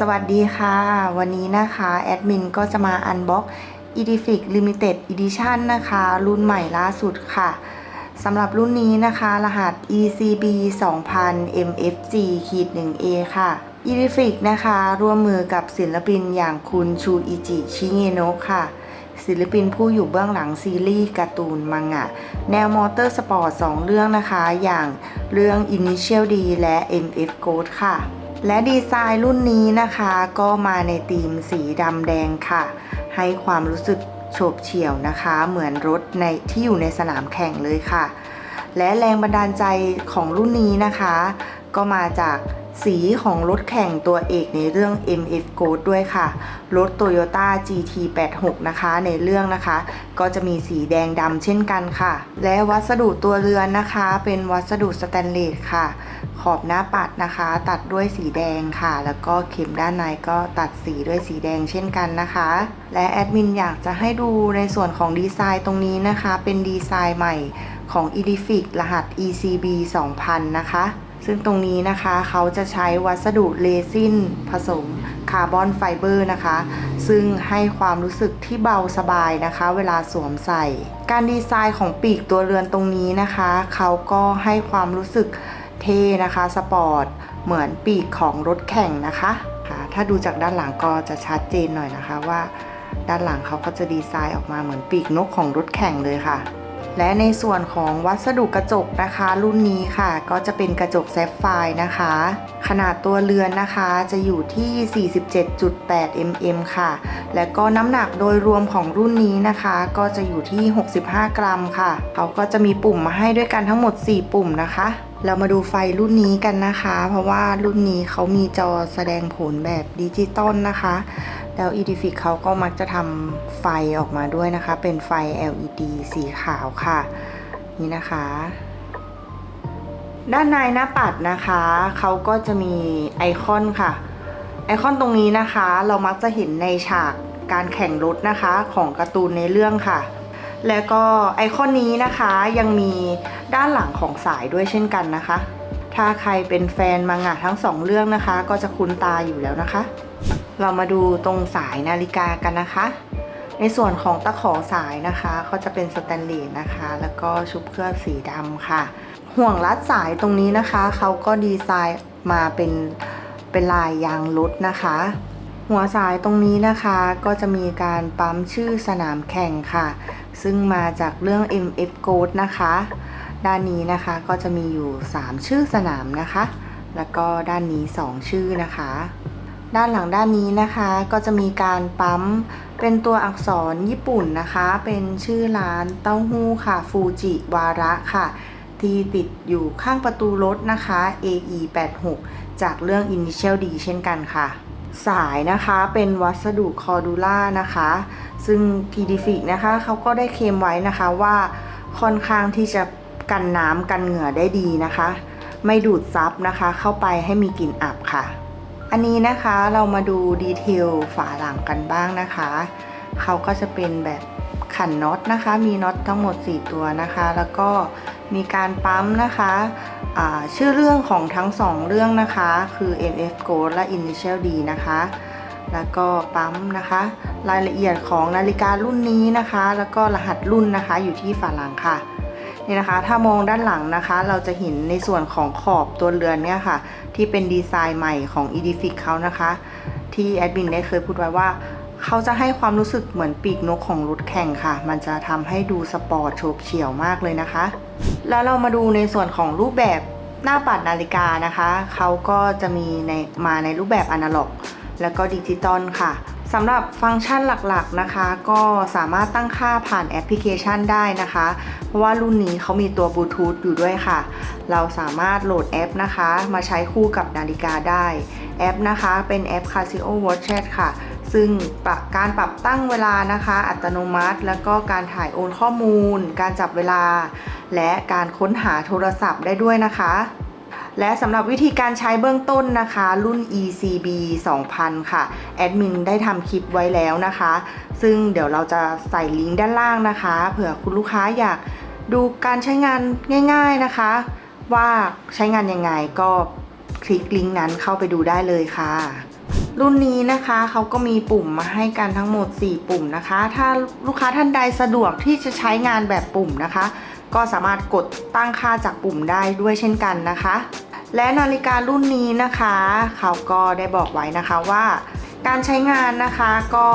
สวัสดีค่ะ วันนี้นะคะแอดมินก็จะมาอันบ็อก Edific Limited Edition นะคะ รุ่นใหม่ล่าสุดค่ะสำหรับรุ่นนี้นะคะ รหัส ECB 2000 MFG ขีด 1A ค่ะ Edific นะคะ ร่วมมือกับศิลปินอย่างคุณชูอิจิชิเงโนะค่ะ ศิลปินผู้อยู่เบื้องหลังซีรีส์การ์ตูนมังงะ แนวมอเตอร์สปอร์ต 2 เรื่องนะคะ อย่างเรื่อง Initial D และ MF Gold ค่ะ และดีไซน์รุ่นนี้นะคะ ก็มาในธีมสีดำแดงค่ะ ให้ความรู้สึกโฉบเฉี่ยวนะคะ เหมือนรถในที่อยู่ในสนามแข่งเลยค่ะ และแรงบันดาลใจของรุ่นนี้นะคะ ก็มาจากสีของรถแข่งตัวเอกในเรื่อง MF Gold ด้วยค่ะ รถ Toyota GT86 นะคะในเรื่องนะคะ ก็จะมีสีแดงดำเช่นกันค่ะ และวัสดุตัวเรือนนะคะ เป็นวัสดุสแตนเลสค่ะ ขอบหน้าปัดนะคะ ตัดด้วยสีแดงค่ะ แล้วก็เข็มด้านในก็ตัดสีด้วยสีแดงเช่นกันนะคะ และแอดมินอยากจะให้ดูในส่วนของดีไซน์ตรงนี้นะคะ เป็นดีไซน์ใหม่ของ Edific รหัส ECB 2000 นะคะ ซึ่งตรงนี้นะคะเขาจะใช้วัสดุเรซินผสมคาร์บอนไฟเบอร์นะคะ ซึ่งให้ความรู้สึกที่เบาสบายนะคะ เวลาสวมใส่ การดีไซน์ของปีกตัวเรือนตรงนี้นะคะ เขาก็ให้ความรู้สึก เท่นะคะสปอร์ตเหมือนปีกของรถแข่งนะคะค่ะถ้าดูจากด้านหลังก็จะชัดเจนหน่อยนะคะว่า ด้านหลังเขาก็จะดีไซน์ออกมาเหมือนปีกนกของรถแข่งเลยค่ะ และในส่วนของวัสดุกระจกนะคะ รุ่นนี้ค่ะ ก็จะเป็นกระจกแซฟไฟร์นะคะ ขนาดตัวเรือนนะคะจะอยู่ที่ 47.8 mm ค่ะ และก็น้ำหนักโดยรวมของรุ่นนี้นะคะ ก็จะอยู่ที่ 65 กรัมค่ะเขาก็จะมีปุ่มมาให้ด้วยกันทั้งหมด 4 ปุ่มนะคะ เรามาดูไฟรุ่นนี้กันนะคะ เพราะว่ารุ่นนี้เขามีจอแสดงผลแบบดิจิตอลนะคะ แล้ว Edific เขาก็มักจะทำไฟออกมาด้วยนะคะ เป็นไฟ LED สีขาวค่ะ นี่นะคะ ด้านในหน้าปัดนะคะ เขาก็จะมีไอคอนค่ะ ไอคอนตรงนี้นะคะ เรามักจะเห็นในฉากการแข่งรถนะคะของการ์ตูนในเรื่องค่ะ แล้วก็ไอคอนนี้นะคะยังมีด้านหลังของสายด้วยเช่นกันนะคะ ถ้าใครเป็นแฟนมังงะทั้งสองเรื่องนะคะ ก็จะคุ้นตาอยู่แล้วนะคะ เรามาดูตรงสายนาฬิกากันนะคะ ในส่วนของตะขอสายนะคะก็จะเป็นสแตนเลสนะคะ แล้วก็ชุบเคลือบสีดำค่ะ ห่วงรัดสายตรงนี้นะคะเขาก็ดีไซน์มาเป็นเป็นลายยางรถนะคะ หัวสายตรงนี้นะคะก็จะมีการปั๊มชื่อสนามแข่งค่ะ ซึ่งมาจากเรื่อง MF Gold นะคะ ด้านนี้นะคะก็จะมีอยู่ 3 ชื่อสนามนะคะ แล้วก็ด้านนี้ 2 ชื่อนะคะ ด้านหลังด้านนี้นะคะก็จะมีการปั๊มเป็นตัวอักษรญี่ปุ่นนะคะ เป็นชื่อร้านเต้าหู้ค่ะฟูจิวาระค่ะ ที่ติดอยู่ข้างประตูรถนะคะ AE86 จากเรื่อง Initial D เช่นกันค่ะ สายนะคะเป็นวัสดุคอร์ดูล่านะคะ ซึ่ง Edific นะคะเขาก็ได้เคลมไว้นะคะว่าค่อนข้างที่จะกันน้ำกันเหงื่อได้ดีนะคะ ไม่ดูดซับนะคะ เข้าไปให้มีกลิ่นอับค่ะ อันนี้นะคะเรามาดูดีเทลฝาหลังกันบ้างนะคะเขาก็จะเป็นแบบขันน็อตนะคะ มีน็อตทั้งหมด 4 ตัวนะคะ แล้วก็มีการปั๊มนะคะ ชื่อเรื่องของทั้ง2เรื่องนะคะ คือ MF Gold และ Initial D นะคะ แล้วก็ปั๊มนะคะ รายละเอียดของนาฬิการุ่นนี้นะคะ แล้วก็รหัสรุ่นนะคะอยู่ที่ฝาหลังค่ะนี่นะคะ ถ้ามองด้านหลังนะคะ เราจะเห็นในส่วนของขอบตัวเรือนเนี่ยค่ะ ที่เป็นดีไซน์ใหม่ของ Edific เขานะคะ ที่แอดมินได้เคยพูดไว้ว่า เขาจะให้ความรู้สึกเหมือนปีกนกของรถแข่งค่ะ มันจะทำให้ดูสปอร์ตโฉบเฉี่ยวมากเลยนะคะ แล้วเรามาดูในส่วนของรูปแบบหน้าปัดนาฬิกานะคะ เขาก็จะมีในมาในรูปแบบอนาล็อก แล้วก็ดิจิตอลค่ะสำหรับฟังก์ชันหลักๆนะคะ ก็สามารถตั้งค่าผ่านแอปพลิเคชันได้นะคะ เพราะว่ารุ่นนี้เขามีตัวบลูทูธอยู่ด้วยค่ะ เราสามารถโหลดแอปนะคะ มาใช้คู่กับนาฬิกาได้ แอปนะคะเป็นแอป Casio Watch ค่ะ ซึ่งปรับการปรับตั้งเวลานะคะ อัตโนมัติ แล้วก็การถ่ายโอนข้อมูล การจับเวลา และการค้นหาโทรศัพท์ได้ด้วยนะคะ และสำหรับวิธีการใช้เบื้องต้นนะคะ รุ่น ECB 2000 ค่ะ แอดมินได้ทำคลิปไว้แล้วนะคะ ซึ่งเดี๋ยวเราจะใส่ลิงก์ด้านล่างนะคะ เผื่อคุณลูกค้าอยากดูการใช้งานง่าย ๆนะคะ ว่าใช้งานยังไงก็คลิกลิงก์นั้นเข้าไปดูได้เลยค่ะ รุ่นนี้นะคะเขาก็มีปุ่มมาให้กันทั้งหมด 4 ปุ่มนะคะ ถ้าลูกค้าท่านใดสะดวกที่จะใช้งานแบบปุ่มนะคะ ก็สามารถกดตั้งค่าจากปุ่มได้ด้วยเช่นกันนะคะ และนาฬิการุ่นนี้นะคะเขาก็ได้บอกไว้นะคะว่า การใช้งานนะคะก็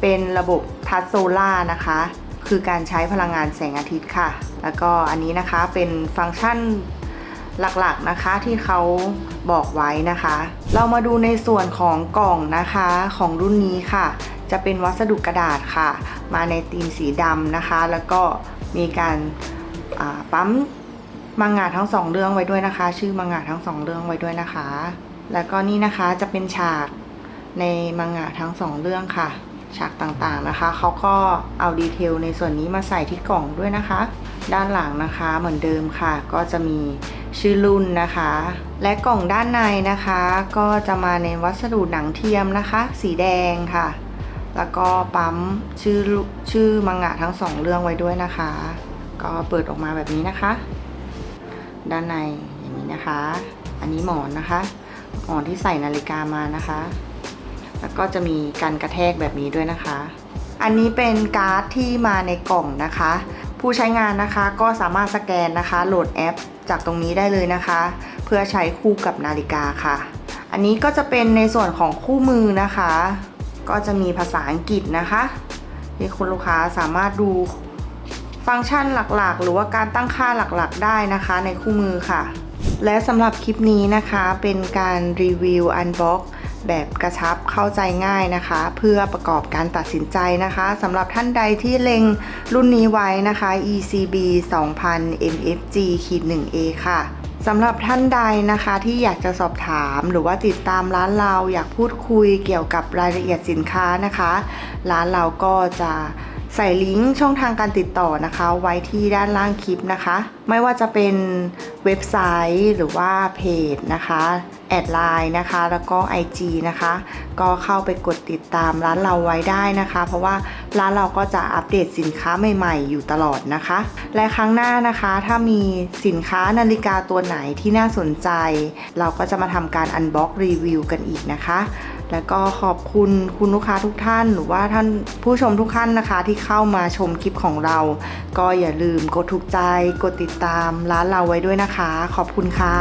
เป็นระบบทัชโซล่านะคะ คือการใช้พลังงานแสงอาทิตย์ค่ะ แล้วก็อันนี้นะคะเป็นฟังก์ชัน หลักๆนะคะที่เขาบอกไว้นะคะ เรามาดูในส่วนของกล่องนะคะของรุ่นนี้ค่ะ จะเป็นวัสดุกระดาษค่ะ มาในธีมสีดำนะคะ แล้วก็มีการาปั๊มมังงะทั้งสองเรื่องไว้ด้วยนะคะ ชื่อมังงะทั้งสองเรื่องไว้ด้วยนะคะ แล้วก็นี่นะคะจะเป็นฉากในมังงะทั้งสองเรื่องค่ะ ฉากต่างๆนะคะเขาก็เอาดีเทลในส่วนนี้มาใส่ที่กล่องด้วยนะคะ ด้านหลังนะคะเหมือนเดิมค่ะ ก็จะมีชื่อรุ่นนะคะ และกล่องด้านในนะคะ ก็จะมาในวัสดุหนังเทียมนะคะ สีแดงค่ะ แล้วก็ปั๊มชื่อชื่อมังงะทั้งสองเรื่องไว้ด้วยนะคะ ก็เปิดออกมาแบบนี้นะคะ ด้านในอย่างนี้นะคะ อันนี้หมอนนะคะหมอนที่ใส่นาฬิกามานะคะ แล้วก็จะมีการกระแทกแบบนี้ด้วยนะคะ อันนี้เป็นการ์ดที่มาในกล่องนะคะ ผู้ใช้งานนะคะก็สามารถสแกนนะคะ โหลดแอป จากตรงนี้ได้เลยนะคะ เพื่อใช้คู่กับนาฬิกาค่ะ อันนี้ก็จะเป็นในส่วนของคู่มือนะคะ ก็จะมีภาษาอังกฤษนะคะที่คุณลูกค้าสามารถดูฟังก์ชันหลักๆ หรือว่าการตั้งค่าหลักๆ ได้นะคะในคู่มือค่ะ และสำหรับคลิปนี้นะคะเป็นการรีวิวอันบ็อก แบบกระชับเข้าใจง่ายนะคะ เพื่อประกอบการตัดสินใจนะคะสำหรับท่านใดที่เล็งรุ่นนี้ไว้นะคะ ECB 2000 MFG 1A ค่ะสำหรับท่านใดนะคะที่อยากจะสอบถามหรือว่าติดตามร้านเราอยากพูดคุยเกี่ยวกับรายละเอียดสินค้านะคะ ร้านเราก็จะ ใส่ลิงก์ช่องทางการติดต่อนะคะ ไว้ที่ด้านล่างคลิปนะคะ ไม่ว่าจะเป็นเว็บไซต์หรือว่าเพจนะคะแอดไลน์นะคะ แล้วก็ IG นะคะ ก็เข้าไปกดติดตามร้านเราไว้ได้นะคะ เพราะว่าร้านเราก็จะอัปเดตสินค้าใหม่ๆ อยู่ตลอดนะคะ และครั้งหน้านะคะ ถ้ามีสินค้านาฬิกาตัวไหนที่น่าสนใจ เราก็จะมาทำการอันบ็อกรีวิวกันอีกนะคะ แล้วก็ขอบคุณคุณลูกค้าทุกท่าน หรือว่าท่านผู้ชมทุกท่านนะคะที่เข้ามาชมคลิปของเรา ก็อย่าลืมกดถูกใจ กดติดตามร้านเราไว้ด้วยนะคะ ขอบคุณค่ะ